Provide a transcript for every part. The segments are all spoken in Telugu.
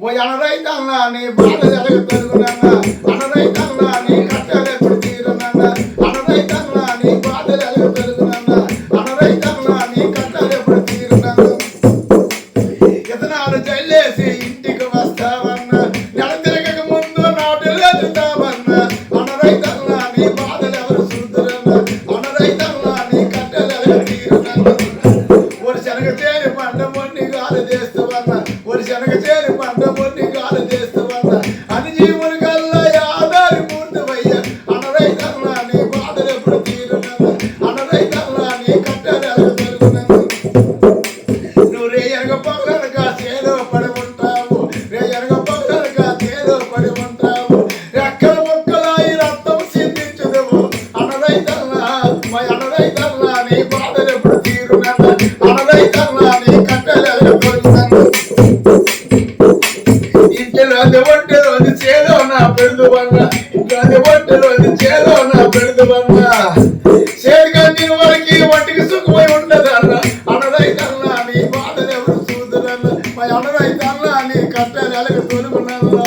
ఓ అనరైతన్నా నీ బాధ జరగతరుగునన్నా అనరైతన్నా నీ కట్టెలు ఎప్పుడు తీరనన్నా అనరైతన్నా నీ బాధ జరగతరుగునన్నా అనరైతన్నా నీ కట్టెలు ఎప్పుడు తీరనన్నా ఇతనాలు జల్లేసి ఇంటికి చేరి పంట మొన్ని అని జీవుని కల్లా ఆధారి అనరైతన్నా నీ బాధలు ఎప్పుడు తీరనన్నా అనరైతన్నా నీ కట్టెలు ఎవరు జరుగునన్నా నువ్వు రే ఎనగ పగలనక చేలో పడి ఉంటావు. రే ఎనగ పగలనక చేలో పడి ఉంటావు. రెక్కల ముక్కలాయి రక్తం సిందించదువు అనరైతల్లా మా అనరైతల్లా నీ బాధలు ఎప్పుడు తీరునన్న అనరైతల్లా నీ అది ఒంటరు అది చేదో నా పెడుదు వల్ల అది ఒంటరు అది చేదో నా పెడుదు వల్ల చేతికి వరకు ఒంటికి సుఖమై ఉండదన్న. అనరైతల్లా నీ బాధలు ఎవరు చూద్దరన్న మా అనరైతల్లా నీ కట్టెలు ఎలగ తొలుగునల్లా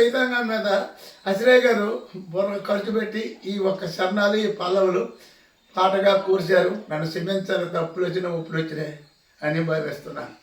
రైతాంగం మీద అసిరే గారు బుర్ర ఖర్చు పెట్టి ఈ ఒక్క శరణాలు ఈ పల్లవులు పాటగా కూర్చారు. నన్ను క్షమించాలి తప్పులు వచ్చిన ఉప్పులు వచ్చినాయి అని భావిస్తున్నాను